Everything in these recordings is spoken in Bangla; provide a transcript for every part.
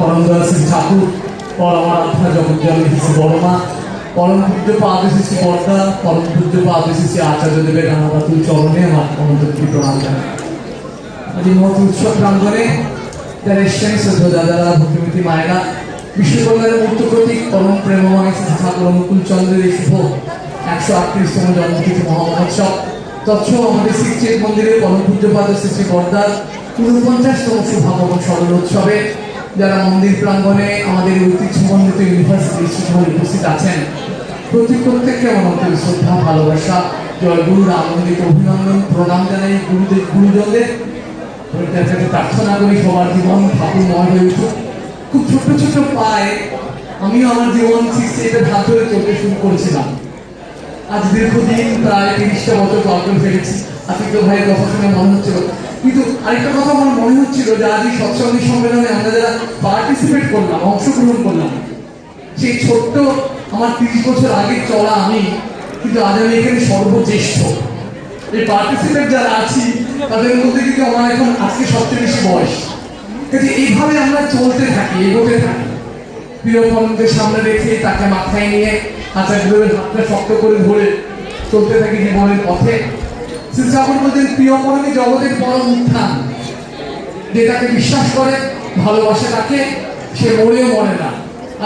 পরমদয়াল শ্রী ঠাকুর পরমারাধ্যা জগজ্জননী শ্রী বড়মা পরম পূজ্য পাদেশী বর্দা পরম পূজ্য পাদেশী আচার্য দেবের রানাবাতুল চরণে আমার অনন্তী প্রণাম জানাই। উৎসব প্রাঙ্গণে যারা শ্রদ্ধ দাদারা ভক্তিমতী মায়েরা, বিশ্বকল্যাণের মূর্ত প্রতীক পরম প্রেমময় শ্রী ঠাকুর চন্দ্রের এই শুভ একশো আটত্রিশতম জন্মতিথি মহামহোৎসব। তৎসহ আমাদের শ্রীচেত মন্দিরের পরম পূজ্যপাদ শ্রী শ্রী বর্দার ঊনপঞ্চাশতম শুভাগমন স্মরণ উৎসবে যারা মন্দির প্রাঙ্গণে আমাদের এই ঐতিহ্যমণ্ডিত ইউনিভার্সিটি শিক্ষক উপস্থিত আছেন, প্রতি প্রত্যেককে আমার শ্রদ্ধা, ভালোবাসা, জয় গুরুর আনন্দিত অভিনন্দন, প্রণাম জানাই গুরুদেব, গুরুজনদের। প্রার্থনা করি সবার জীবন ঠাকুরময় হয়ে খুব ছোট ছোট পায়ে আমিও আমার জীবন ঠিক সেটা ধাপ ধরে চলতে শুরু করেছিলাম। আজ দীর্ঘদিন প্রায় তিরিশটা বছর করে ফেলেছি আতিক ভাইয়ের কথা শুনে মনে হচ্ছিল কিন্তু আরেকটা কথা আমার মনে হচ্ছিল যে আজ এই সৎসঙ্গী সম্মেলনে আমরা যারা পার্টিসিপেট করলাম, অংশগ্রহণ করলাম। সেই ছোট্ট, আমার তিরিশ বছর আগে চলা আমি, কিন্তু আজ আমি এখানে সর্বজ্যেষ্ঠ। এই পার্টিসিপেট যারা আছি, তাদের মধ্যে কিন্তু আমার এখন আজকে সবচেয়ে বেশি বয়স। কাজে এইভাবে আমরা চলতে থাকি, এগোতে থাকি। প্রিয় সামনে রেখে তাকে মাথায় নিয়ে আচার্যদেবের হাতটা শক্ত করে ধরে চলতে থাকি জীবনের পথে। শ্রী প্রিয় পরমে জগতের পরম উত্থান। যে তাকে বিশ্বাস করে, ভালোবাসে তাকে, সে মরেও মরে না।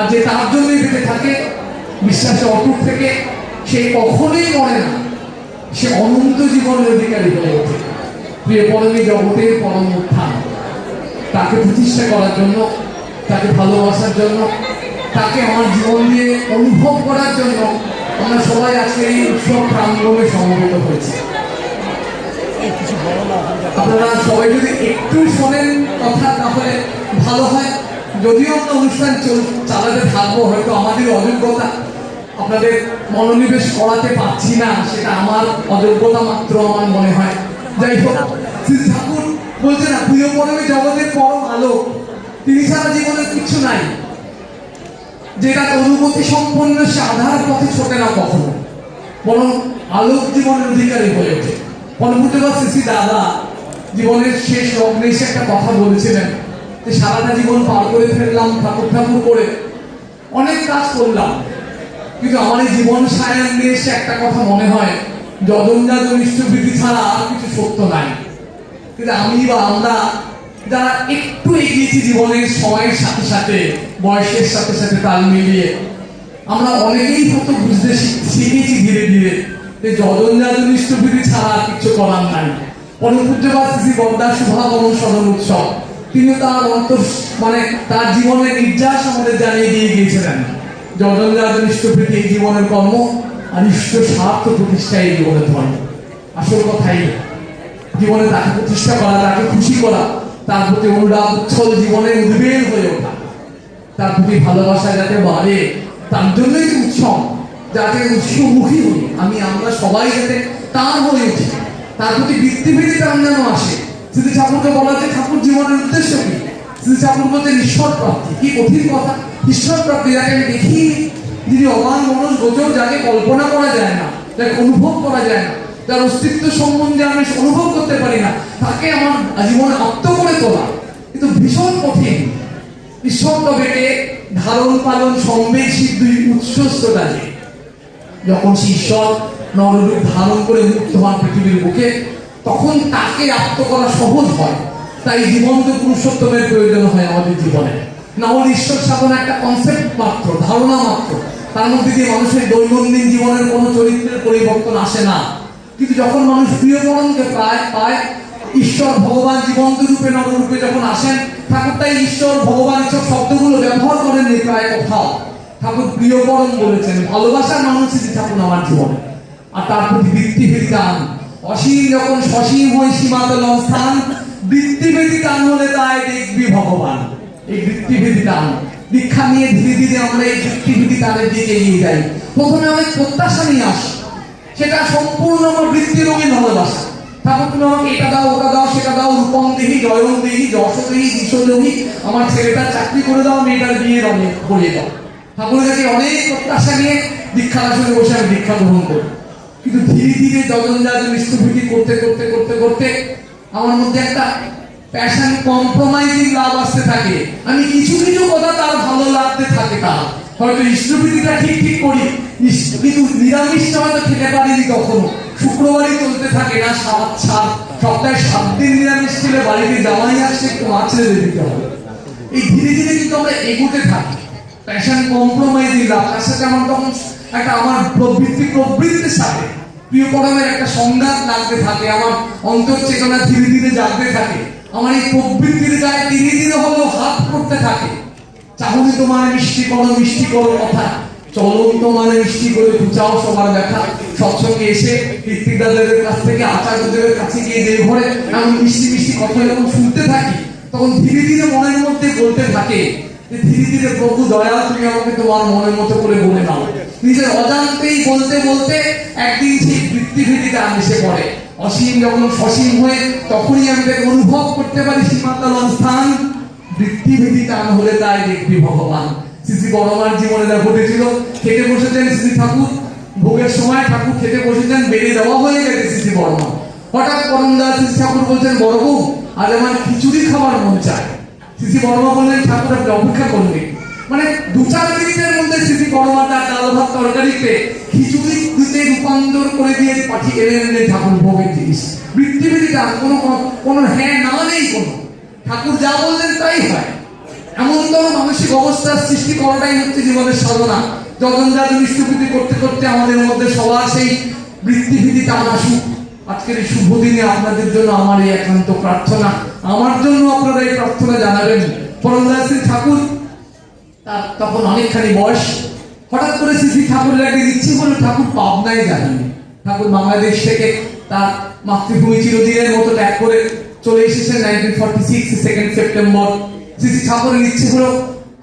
আর যে তার জন্যই বেঁচে থাকে, বিশ্বাসে অটুট থেকে, সে কখনোই মরে না। সে অনন্ত জীবনের অধিকারী হয়ে ওঠে। প্রিয় পরমে জগতের পরম উত্থান। তাকে প্রতিষ্ঠা করার জন্য, তাকে ভালোবাসার জন্য, তাকে আমার জীবন দিয়ে অনুভব করার জন্য আমরা সবাই আজকে এই উৎসব প্রাঙ্গণে সমবেত হয়েছি। আপনারা সবাই যদি একটু শোনেন কথা, তাহলে ভালো হয়। যদিও আমরা অনুষ্ঠান চল- চালাতে থাকব, হয়তো আমাদের অযোগ্যতা আপনাদের মনোনিবেশ করাতে পারছি না, সেটা আমার অযোগ্যতা মাত্র আমার মনে হয়। যাই হোক, শ্রী ঠাকুর না প্রিয় পরমে জগতের পরম আলো তিনি ছাড়া জীবনের কিছু নাই। যেটা অনুমতি সম্পন্ন সে আধার পথে ছোটে না কখনো। বরং আলোক জীবনের অধিকারী হয়ে ওঠে। পরমপুত্র শ্রী দাদা, জীবনের শেষ লগ্নে এসে একটা কথা বলেছিলেন যে সারাটা জীবন পার করে ফেললাম, ঠাকুর ঠাকুর করে। অনেক কাজ করলাম, কিন্তু আমার জীবন সায়ন এসে একটা কথা মনে হয়, যাজন ইষ্টভীতি ছাড়া আর কিছু সত্য নাই। কিন্তু আমি বা আমরা যারা একটু এগিয়েছি জীবনের সময়ের সাথে সাথে, বয়সের সাথে সাথে তাল মিলিয়ে, আমরা অনেকেই হয়তো বুঝতে শিখ- শিখেছি ধীরে ধীরে। অন্তর মানে জীবনের কর্ম আর স্বার্থ প্রতিষ্ঠা এই জীবনের ধর্ম আসল কথাই জীবনে তাকে প্রতিষ্ঠা করা, তাকে খুশি করা, তার প্রতি অনুরাগ উচ্ছল জীবনে হয়ে ওঠা। তার প্রতি ভালোবাসা যাতে বাড়ে, তার জন্যই উৎসব। যাতে উৎসমুখী হই। আমি, আমরা সবাই যাতে তার হয়ে উঠি। তার প্রতি বৃত্তিভেদী টান যেন আসে। শ্রী ঠাকুরকে বলা যে ঠাকুর জীবনের উদ্দেশ্য কি? শ্রী ঠাকুর বলতে ঈশ্বর প্রাপ্তি। কি কঠিন কথা? ঈশ্বর প্রাপ্তি, যাকে আমি দেখি যিনি অবান মনস গোচর, যাকে কল্পনা করা যায় না, যাকে অনুভব করা যায় না, যার অস্তিত্ব সম্বন্ধে আমি অনুভব করতে পারি না, তাকে আমার জীবনে আত্ম করে তোলা। কিন্তু ভীষণ কঠিন। ঈশ্বর তবে ধারণ পালন সম্বেগ সিদ্ধি উৎসস্থ কাজে যখন সে ঈশ্বর নররূপ ধারণ করে মুক্ত হন পৃথিবীর বুকে, তখন তাকে আত্ম করা সহজ হয়। তাই জীবন্ত পুরুষোত্তমের প্রয়োজন হয় আমাদের জীবনে। না হলে ঈশ্বর সাধনা একটা কনসেপ্ট মাত্র, ধারণা মাত্র। তার মধ্যে দিয়ে মানুষের দৈনন্দিন জীবনের কোনো চরিত্রের পরিবর্তন আসে না। কিন্তু যখন মানুষ প্রিয়জনকে প্রায় পায়, ঈশ্বর ভগবান জীবন্ত রূপে নবরূপে যখন আসেন ঠাকুর তাই ঈশ্বর ভগবান এসব শব্দগুলো ব্যবহার করেননি প্রায় কোথাও। ঠাকুর প্রিয় পরম বলেছেন, ভালোবাসার মানুষই ঠাকুর আমার জীবনে। আর তার প্রতি বৃত্তিভেদী টান অসীম যখন সসীম হয় সীমাতল স্থান বৃত্তিভেদী টান হলে তাই দেখবি ভগবান। এই বৃত্তিভেদী টান দীক্ষা নিয়ে ধীরে ধীরে আমরা এই বৃত্তিভেদী টানের দিকে এগিয়ে যাই। প্রথমে অনেক প্রত্যাশা নিয়ে আসি। সেটা সম্পূর্ণ আমার বৃত্তি রঙিন ভালোবাসা। ঠাকুর, তুমি আমাকে এটা দাও, ওটা দাও, সেটা দাও, রূপম দেহি, জয়ম দেহি যশ দেহি আমার ছেলেটার চাকরি করে দাও, মেয়েটার বিয়ে রঙে করিয়ে দাও। ঠাকুরের কাছে অনেক প্রত্যাশা নিয়ে দীক্ষার আসনে বসে আমি দীক্ষা গ্রহণ করি। কিন্তু ধীরে ধীরে যজন যাজন ইষ্টভীতি করতে করতে করতে করতে আমার মধ্যে একটা প্যাশন কম্প্রোমাইজিং লাভ আসতে থাকে। আমি কিছু কিছু কথা তার ভালো লাগতে থাকে তার। হয়তো ইষ্টবিধিটা ঠিক ঠিক করি। কিন্তু নিরামিষটা হয়তো খেতে পারিনি কখনো। শুক্রবারই চলতে থাকে না সাত সাত, সপ্তাহে সাত দিন নিরামিষ খেলে বাড়িতে জামাই আসছে, একটু মাছ দিতে হবে। এই ধীরে ধীরে কিন্তু আমরা এগোতে থাকি। প্যাশন সাথে আমার তখন একটা আমার প্রবৃত্তি, প্রবৃত্তির সাথে। একটা সংঘাত লাগতে থাকে, আমার অন্তর চেতনা ধীরে ধীরে জাগতে থাকে। আমার এই প্রবৃত্তির গায়ে ধীরে ধীরে হলেও হাত পড়তে থাকে। চাহুনি তোমার মিষ্টি করো মিষ্টি করো কথা। চলো তোমার মিষ্টি করে ঘুচাও সবার দেখা সৎসঙ্গে এসে কীর্তিদাদের কাছ থেকে আচার্যদেবের কাছে গিয়ে যে ঘরে এমন মিষ্টি মিষ্টি কথা যখন শুনতে থাকি, তখন ধীরে ধীরে মনের মধ্যে বলতে থাকে ধীরে ধীরে প্রভু দয়া, তুমি আমাকে তোমার মনের মতো করে বলে নিজের অজান্তেই বলতে বলতে একদিন বৃত্তিভেদিতে আমি এসে পড়ে। অসীম যখন সসীম হয়ে তখনই আমি তাকে অনুভব করতে পারি সীমাতল স্থান বৃত্তিভেদি হলে তাই দেখবি ভগবান। শ্রী বড়মার জীবনে যা ঘটেছিল খেতে বসেছেন শ্রী ঠাকুর। ভোগের সময় ঠাকুর খেতে বসেছেন, বেড়ে দেওয়া হয়ে গেছে শ্রী বড়মা। হঠাৎ পরমদা শ্রী ঠাকুর বলছেন, বড় বউ আমার খিচুড়ি খাবার মন চায়। শ্রী বড়মা বললেন ঠাকুর অপেক্ষা করলেন মানে দু চার মিনিটের মধ্যে বড়মা তার ডাল ভাত তরকারিতে খিচুড়ি দিতে রূপান্তর করে দিয়ে পাঠিয়ে এনে এনে ঠাকুর ভোগের জিনিস। বৃত্তিবিদিটা কোনো কোনো- হ্যাঁ না নেই কোনো। ঠাকুর যা বললেন তাই হয়। এমন ধরো মানসিক অবস্থার সৃষ্টি করাটাই হচ্ছে জীবনের সাধনা। যখন যা নিষ্ঠুপতি করতে করতে আমাদের মধ্যে সবার সেই বৃত্তিভীতি টান আসুক। আজকের এই শুভ দিনে আপনাদের জন্য আমার এই একান্ত প্রার্থনা। আমার জন্য আপনারা এই প্রার্থনা জানাবেন। পরমদাসী ঠাকুর, তার তখন অনেকখানি বয়স। হঠাৎ করে শ্রী ঠাকুরের একদিন ইচ্ছে হলো ঠাকুর পাবনায় যাবেন ঠাকুর বাংলাদেশ থেকে তার মাতৃভূমি চিরদিনের মতো ত্যাগ করে চলে এসেছেন nineteen forty six second September Shri ঠাকুরের ইচ্ছে হলো,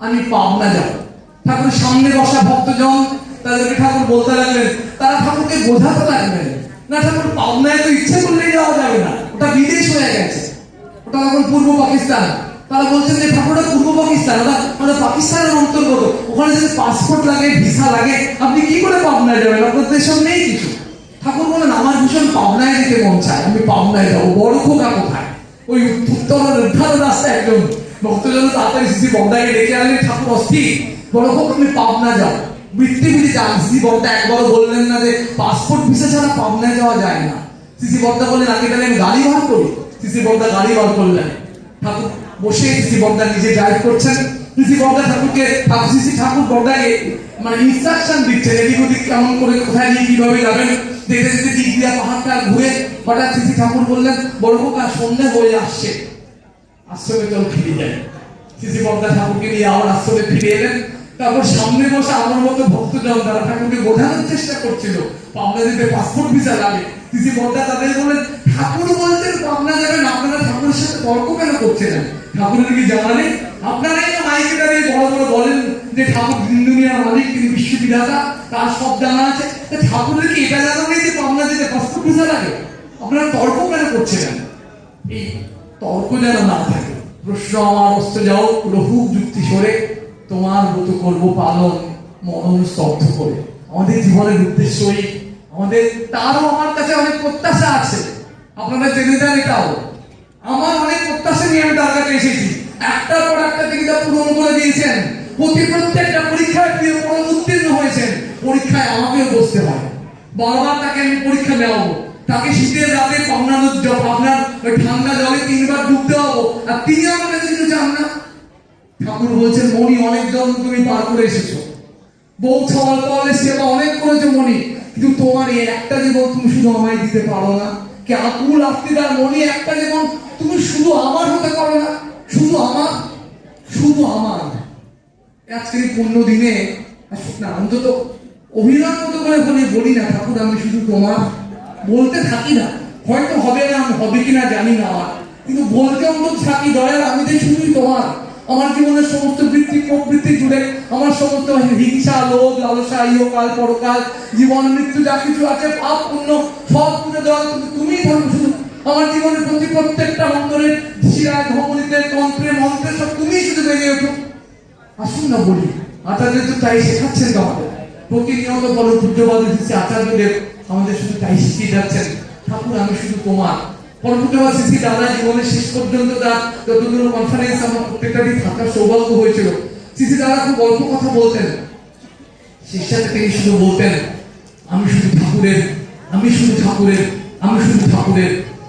আমি পাবনা যাব। ঠাকুরের সামনে বসা ভক্তজন, তাদেরকে ঠাকুর বলতে লাগলেন, তারা ঠাকুরকে বোঝাতে লাগলেন, না ঠাকুর, পাবনায় তো ইচ্ছে করলেই যাওয়া যাবে না, ওটা বিদেশ হয়ে গেছে। ওটা এখন পূর্ব পাকিস্তান। তারা বলছেন যে ঠাকুরটা পূর্ব পাকিস্তান ওটা মানে পাকিস্তানের অন্তর্গত। ওখানে যদি পাসপোর্ট লাগে ভিসা লাগে, আপনি কি করে পাবনায় যাবেন? আপনার দেশেও নেই কিছু। ঠাকুর বলেন, আমার ভীষণ পাবনায় যেতে মন চায়। আমি পাবনায় যাব। বড় খোকা কোথায়? ওই উত্তর উদ্ধার রাস্তা একদম। ভক্তজন তাড়াতাড়ি শ্রী বন্দাকে ডেকে আনলেন ঠাকুর অস্থির। বড় খোক, তুমি পাবনা যাও। বৃত্তিবিধি যান। শ্রী বর্দা একবারও বললেন না যে পাসপোর্ট ভিসা ছাড়া পাবনায় যাওয়া যায় না। শ্রী বর্দা বললেন আগে তাহলে আমি গাড়ি ভাড়া করি। শ্রী বর্দা গাড়ি বার করলেন। ঠাকুর বসে শ্রী বর্দা নিজে ড্রাইভ করছেন। শ্রী বর্দা ঠাকুরকে, ঠাকুর শ্রী ঠাকুর বর্দাকে মানে ইনস্ট্রাকশন দিচ্ছেন, এদিক ওদিক কেমন করে, কোথায় নিয়ে কীভাবে যাবেন। দেখতে দেখতে দিক দিয়া পাহাড়টা ঘুরে হঠাৎ শ্রী ঠাকুর বললেন বড় খোকা সন্ধ্যা হয়ে আসছে। আশ্রমে চল ফিরে যাই। শ্রী বর্দা ঠাকুরকে নিয়ে আবার আশ্রমে ফিরে এলেন। তারপর সামনে বসে আমার মতো ভক্ত ভক্তজন তারা ঠাকুরকে বোঝানোর চেষ্টা করছিল পাবনা দিতে পাসপোর্ট ভিসা লাগে। শ্রী বর্দা তাদের বলেন, ঠাকুর বলতেন পাবনা যাবেন, আপনারা ঠাকুরের সাথে তর্ক কেন করছেন? ঠাকুরের কি জানা নেই? আপনারাই তো মাইকে দাঁড়িয়ে বড় বড় বলেন যে ঠাকুর দিন দুনিয়ার মালিক, তিনি বিশ্ববিধাতা, তার সব জানা আছে। ঠাকুরের কি এটা জানা নেই যে পাবনা যেতে পাসপোর্ট ভিসা লাগে? আপনারা তর্ক কেন করছিলেন এই তর্ক যেন না থাকে। প্রশ্ন আমার অস্ত্র যাও প্রভু যুক্তি সরে। তোমার মতো করব পালন মনন স্তব্ধ করে। আমাদের জীবনের উদ্দেশ্য এই। আমাদের, তারও আমার কাছে অনেক প্রত্যাশা আছে। আপনারা জেনে যান এটাও। আমার অনেক প্রত্যাশা নিয়ে আমি তার কাছে এসেছি। একটার পর একটা তিনি তা পূরণ করে দিয়েছেন। প্রতি প্রত্যেকটা পরীক্ষায় প্রিয় উত্তীর্ণ হয়েছেন। পরীক্ষায় আমাকেও বসতে হয়। বারবার তাকে আমি পরীক্ষা নেওয়াবো তাকে শীতের রাতে পাবনার আপনার ওই ঠান্ডা জলে তিনবার ডুবতে হব আর তিনি আমার কাছে কিছু চান না। ঠাকুর বলছেন মনি অনেক জন তুমি পার করে এসেছ। বউ ছাওয়াল পাওয়ালে সেবা অনেক করেছ মনি কিন্তু তোমার এই একটা জীবন তুমি শুধু আমায় দিতে পারো না। কে আকুল আত্মীদার মনি একটা জীবন তুমি শুধু আমার হতে পারো না, শুধু আমার শুধু আমার। আজকের পূর্ণ দিনে, না, অন্তত অভিনয় মতো করে বলি বলি না, ঠাকুর, আমি শুধু তোমার বলতে থাকি না। হয়তো হবে না, আমি হবে কিনা জানি না আমার, কিন্তু বলতে অন্তত থাকি, দয়াল, আমি যে শুধুই তোমার। আমার জীবনের সমস্ত বৃত্তি প্রবৃত্তি জুড়ে? আমার সমস্ত হিংসা, লোভ, লালসা, ইহকাল, পরকাল, জীবন, মৃত্যু, যা কিছু আছে, পাপ, পুণ্য, সব পুণ্য দেওয়া তুমি থাকো শুধু। আমার জীবনের প্রতি প্রত্যেকটা অন্তরের শিরায় ধমনীতে তন্ত্রে, মন্ত্রে, সব তুমি শুধু বেরিয়ে ওঠো। আসুন না বলি, আচার্য তো তাই শেখাচ্ছেন তো আমাদের প্রতিনিয়ত বড় পূজ্যবাদ দিচ্ছে আচার্যদেব আমাদের শুধু তাই শিখিয়ে যাচ্ছেন। ঠাকুর, আমি শুধু তোমার।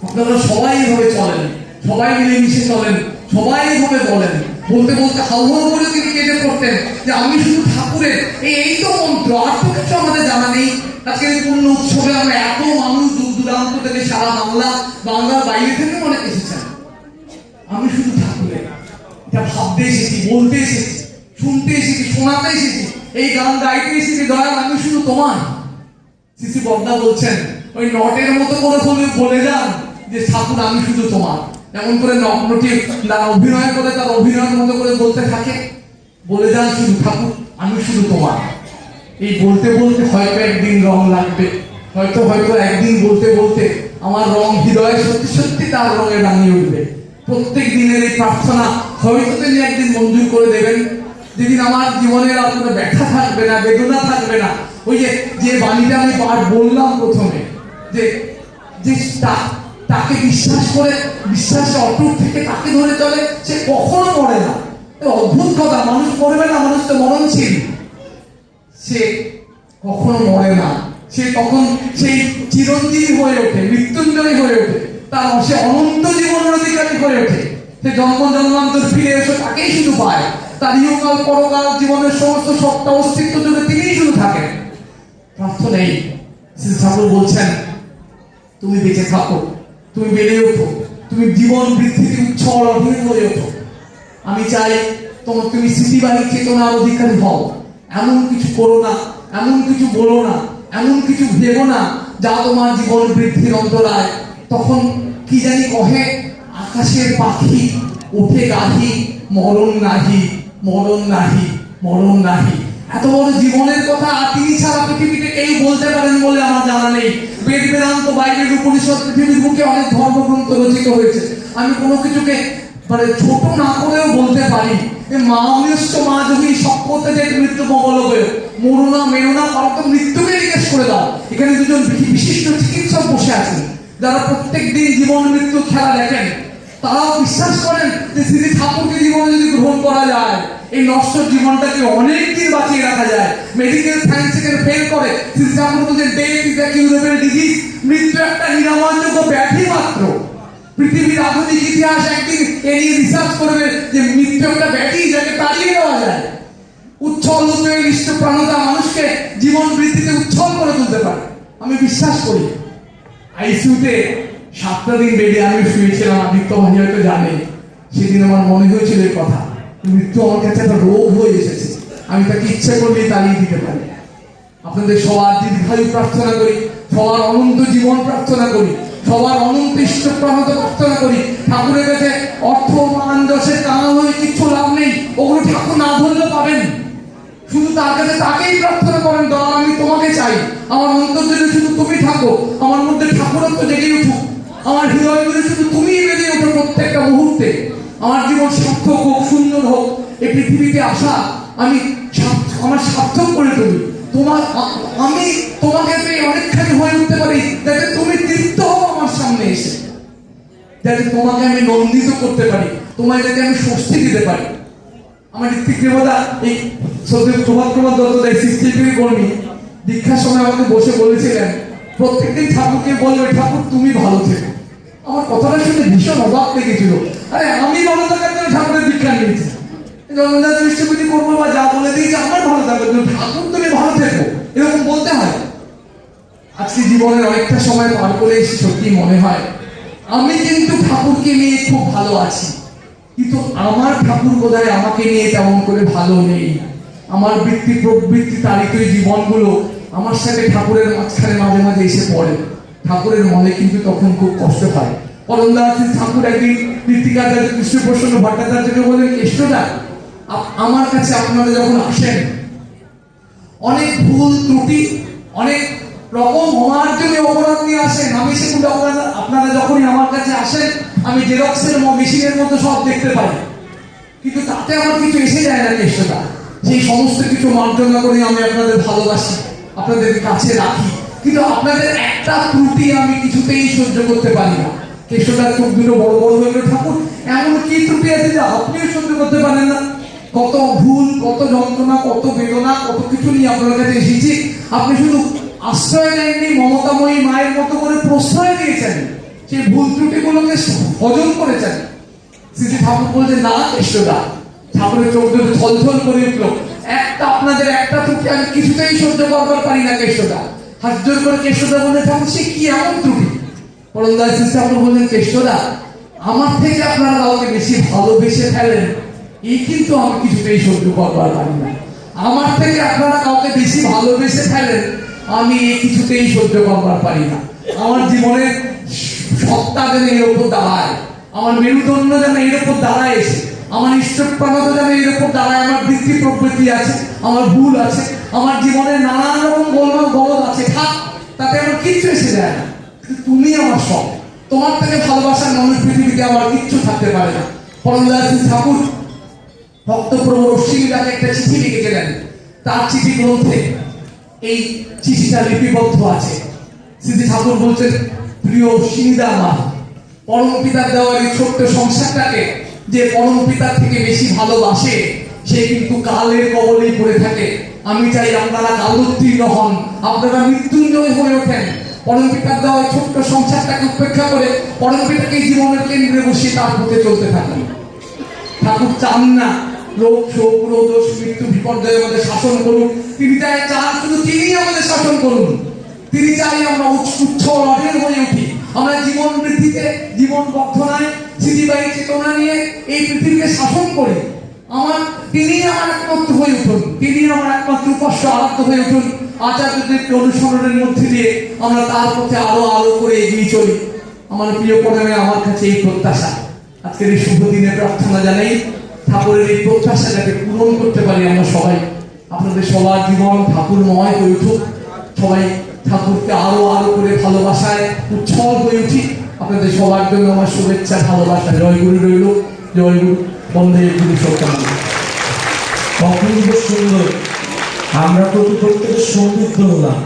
আপনারা সবাই এভাবে চলেন, সবাই চলেন, সবাই এভাবে বলেন। বলতে বলতে হাউহাউ করে তিনি কেটে পড়তেন যে, আমি শুধু ঠাকুরের। এই আমাদের জানা নেই। আজকের এই পূর্ণ উৎসবে আমরা এত মানুষ দূর দূরান্ত থেকে সারা বাংলা, বাংলার বাইরে থেকে অনেক এসেছেন। আমি শুধু ঠাকুরের। এটা ভাবতে এসেছি, বলতে এসেছি, শুনতে এসেছি, শোনাতে এসেছি, এই গান গাইতে এসেছি দয়াল আমি শুধু তোমার। সিসি বর্দা বলছেন, ওই নটের মতো করে বলে বলে যান যে ঠাকুর, আমি শুধু তোমার। এমন করে নগ্নটি তারা অভিনয় করে, তার অভিনয়ের মতো করে বলতে থাকে। বলে যান শুধু ঠাকুর, আমি শুধু তোমার। এই বলতে বলতে হয়তো একদিন রং লাগবে। হয়তো হয়তো একদিন বলতে বলতে আমার রং হৃদয়ে সত্যি সত্যি তার রঙে রাঙিয়ে উঠবে। প্রত্যেক দিনের এই প্রার্থনা হয়তো তিনি একদিন মঞ্জুর করে দেবেন। যেদিন আমার জীবনের আর কোনো ব্যথা থাকবে না, বেদনা থাকবে না। ওই যে যে বাণীটা আমি বার বললাম প্রথমে, যে যে তাকে বিশ্বাস করে, বিশ্বাসে অটুট থেকে তাকে ধরে চলে, সে কখনো মরে না। অদ্ভুত কথা, মানুষ মরবে না, মানুষ তো মরণশীল। সে কখনো মরে না। সে তখন সেই চিরঞ্জীবী হয়ে ওঠে, মৃত্যুঞ্জয় হয়ে ওঠে। তার সে অনন্ত জীবনের অধিকারী হয়ে ওঠে। সে জন্ম জন্মান্তর ফিরে এসে তাকেই শুধু পায়। তার ইহকাল, পরকাল, জীবনের সমস্ত সত্তা, অস্তিত্ব জুড়ে তিনিই শুধু থাকেন। প্রার্থনাই শ্রী ঠাকুর বলছেন, তুমি বেঁচে থাকো। তুমি বেড়ে ওঠো। তুমি জীবন বৃদ্ধিতে উচ্ছল অধীন হয়ে ওঠো। আমি চাই তোমার তুমি স্মৃতিবাহী চেতনার অধিকারী হও। এমন কিছু করো না, এমন কিছু বলো না, এমন কিছু ভেবো না, যা তোমার জীবন বৃদ্ধির অন্তরায়। তখন কি জানি কহে, আকাশের পাখি, উঠে গাহি, মরণ নাহি মরণ নাহি মরণ নাহি। এত বড় জীবনের কথা তিনি ছাড়া পৃথিবীতে কেউ বলতে পারেন বলে আমার জানা নেই। বেদ বেদান্ত বাইরের উপনিষদ পৃথিবীর বুকে অনেক ধর্মগ্রন্থ রচিত হয়েছে। আমি কোনো কিছুকে মানে ছোট না করেও বলতে পারি। যে মা অনিষ্ট, মা যদি সক্ষতে যে মৃত্যু মঙ্গল হয়ে মরো না মেরো না মৃত্যুকে জিজ্ঞেস করে দাও। এখানে দুজন বিশিষ্ট চিকিৎসক বসে আছেন। যারা প্রত্যেক দিন জীবন মৃত্যু খেলা দেখেন, তারাও বিশ্বাস করেন যে শ্রী ঠাকুরকে জীবনে যদি গ্রহণ করা যায়, এই নশ্বর জীবনটাকে অনেক দিন বাঁচিয়ে রাখা যায়। মেডিকেল সায়েন্স থেকে ফেল করে, শ্রী ঠাকুর বলছেন ডেথ ইজ ডিজিজ মৃত্যু একটা নিরাময়যোগ্য ব্যাধি মাত্র। পৃথিবীর আধুনিক ইতিহাস একদিন এ নিয়ে রিসার্চ করবে যে মৃত্যু একটা ব্যাধি যাকে তাড়িয়ে দেওয়া যায়। উচ্ছল রূপে নিষ্ঠ প্রাণতা মানুষকে জীবন বৃদ্ধিতে উচ্ছল করে তুলতে পারে। আমি বিশ্বাস করি আইসিউতে সাতটা দিন বেডে আমি শুয়েছিলাম, আদিত্য ভাই হয়তো জানে সেদিন আমার মনে হয়েছিল এই কথা, মৃত্যু আমার কাছে একটা রোগ হয়ে এসেছে, আমি তাকে ইচ্ছে করলেই তাড়িয়ে দিতে পারি। আপনাদের সবার দীর্ঘায়ু প্রার্থনা করি, সবার অনন্ত জীবন প্রার্থনা করি সবার অনন্ত ইষ্ট প্রার্থনা করি। ঠাকুরের কাছে অর্থ মান যশের কানা হয়ে কিচ্ছু লাভ নেই। ওগুলো ঠাকুর না ধরলে পাবেন। শুধু তার কাছে তাকেই প্রার্থনা করেন দল আমি তোমাকে চাই। আমার অন্তর জুড়ে শুধু তুমি থাকো। আমার মধ্যে ঠাকুরত্ব জেগে উঠুক। আমার হৃদয় জুড়ে শুধু তুমিই বেজে ওঠো প্রত্যেকটা মুহূর্তে। আমার জীবন সার্থক হোক, সুন্দর হোক। এই পৃথিবীতে আসা, আমি আমার সার্থক করে তুলি। তোমার, আমি তোমাকে পেয়ে অনেকখানি হয়ে উঠতে পারি। যাতে তুমি তৃপ্ত হও আমার এসে যাতে তোমাকে আমি নন্দিত করতে পারি, তোমায় যাতে আমি স্বস্তি দিতে পারি। আমার ঋত্বিক এই সত্যি প্রভাত কুমার দত্ত দেয় সৃষ্টিপীর কর্মী, দীক্ষার সময় আমাকে বসে বলেছিলেন, প্রত্যেকদিন ঠাকুরকে বলবে, ঠাকুর, তুমি ভালো থেকো। আমার কথাটা শুনে ভীষণ অবাক লেগেছিল। আরে, আমি ভালো থাকার জন্য ঠাকুরের দীক্ষা নিয়েছি। জগন্নাথ বিশ্ববিদ্যালয় করব বা যা বলে দিয়েছে, আমার ভালো থাকার জন্য ঠাকুর, তুমি ভালো থেকো, এরকম বলতে হয়। আজকে জীবনের অনেকটা সময় পার করে সত্যি মনে হয়, আমি কিন্তু ঠাকুরকে নিয়ে খুব ভালো আছি, কিন্তু আমার ঠাকুর বোধহয় আমাকে নিয়ে তেমন করে ভালো নেই। আমার বৃত্তি প্রবৃত্তি এই জীবনগুলো আমার সাথে ঠাকুরের মাঝখানে মাঝে মাঝে এসে পড়ে। ঠাকুরের মনে কিন্তু তখন খুব কষ্ট হয়। পরমদাস ঠাকুর একদিন কৃতিকাচার্য কৃষ্ণপ্রসন্ন ভট্টাচার্যকে বলেন কেষ্টদা আমার কাছে আপনারা যখন আসেন, অনেক ভুল ত্রুটি, অনেক রকম অমার্জনীয় অপরাধ নিয়ে আসেন, আমি সেগুলো আপনারা আপনারা যখনই আমার কাছে আসেন, আমি জেরক্সের মেশিনের মতো সব দেখতে পাই। কিন্তু তাতে আমার কিছু এসে যায় না কেষ্টটা সেই সমস্ত কিছু মার্জনা করে আমি আপনাদের ভালোবাসি আপনাদের কাছে রাখি। কিন্তু আপনাদের একটা ত্রুটি আমি কিছুতেই সহ্য করতে পারি না। কেশোদার চোখ দুটো বড় বড় হয়ে ঠাকুর। এমন কি ত্রুটি আছে যে আপনিও সহ্য করতে পারেন না? কত ভুল, কত যন্ত্রণা, কত বেদনা, কত কিছু নিয়ে আপনার কাছে এসেছি। আপনি শুধু আশ্রয় নেননি মমতাময়ী মায়ের মতো করে প্রশ্রয় দিয়েছেন সেই ভুল ত্রুটিগুলোকে হজম করেছেন। শ্রী ঠাকুর বলছে না কেষ্টদা ঠাকুরের চোখ দুটো ছলছল করে উঠল। একটা আপনাদের একটা ত্রুটি আমি কিছুতেই সহ্য করবার পারি না কেষ্টদা হাত জোর করে কেষ্টদা বলে ঠাকুর, সে কি এমন ত্রুটি? পরমদাস শ্রী ঠাকুর বললেন কেষ্টদা আমার থেকে আপনারা কাউকে বেশি ভালোবেসে ফেলেন। এই কিন্তু আমি কিছুতেই সহ্য করবার পারি না। আমার থেকে আপনারা কাউকে বেশি ভালোবেসে ফেলেন। আমি এই কিছুতেই সহ্য করবার পারি না। আমার জীবনের সত্তা যেন এর উপর দাঁড়ায়, আমার মেরুদণ্ড যেন এর উপর দাঁড়ায় এসে, আমার ইষ্টপ্রাণত যেন এর উপর দাঁড়ায়, আমার বৃত্তি প্রবৃত্তি আছে, আমার ভুল আছে, আমার জীবনে নানান রকম গোলমাল গলদ আছে, থাক, তাতে আমার কিচ্ছু এসে যায় না। তুমি আমার সব। তোমার থেকে ভালোবাসার মানুষ পৃথিবীতে আমার কিচ্ছু থাকতে পারে না। পরমদাস ঠাকুর, ভক্তপ্রভু রশ্মিদাকে একটা চিঠি লিখেছিলেন। তার চিঠি গ্রন্থে এই চিঠিটা লিপিবদ্ধ আছে। স্মৃতি ঠাকুর বলছেন, প্রিয় সিনিদা মা, পরম পিতার দেওয়ার এই ছোট্ট সংসারটাকে যে পরম পিতার থেকে বেশি ভালোবাসে, সে কিন্তু কালের কবলেই পড়ে থাকে। আমি চাই আপনারা কাল উত্তীর্ণ হন, আপনারা মৃত্যুঞ্জয় হয়ে ওঠেন। পরম পিতার দেওয়া ছোট্ট সংসারটাকে উপেক্ষা করে পরম পিতাকে জীবনের কেন্দ্রে বসিয়ে তার পথে চলতে থাকুন। ঠাকুর চান না রোগ শোক রোদোষ মৃত্যু বিপর্যয় আমাদের শাসন করুন। তিনি চাই চান শুধু তিনি আমাদের শাসন করুন। তিনি চাই আমরা উচ্চ উচ্চ হয়ে উঠি। আমরা জীবন বৃদ্ধিতে, জীবন বর্ধনায়, স্মৃতিবাহী চেতনা নিয়ে এই পৃথিবীকে শাসন করি। আমার তিনি আমার একমাত্র হয়ে উঠুন। তিনি আমার একমাত্র উপাস্য, আরাধ্য হয়ে উঠুন। আচার্যদেরকে অনুসরণের মধ্যে দিয়ে আমরা তার পথে আরও আলো করে এগিয়ে চলি। আমার প্রিয় পরিণামে আমার কাছে এই প্রত্যাশা। আজকের এই শুভ দিনে প্রার্থনা জানাই ঠাকুরের এই প্রত্যাশা যাতে পূরণ করতে পারি আমরা সবাই। আপনাদের সবার জীবন ঠাকুরময় হয়ে উঠুক। সবাই ঠাকুরকে আরও আরও করে ভালোবাসায় উচ্ছল হয়ে উঠি। আপনাদের সবার জন্য আমার শুভেচ্ছা, ভালোবাসা। জয় গুরু রইল। জয় গুরু বন্দে গুরু সত্যানন্দ। অপূর্ব সুন্দর আমরা প্রতি প্রত্যেকের সৌমিত্র হলাম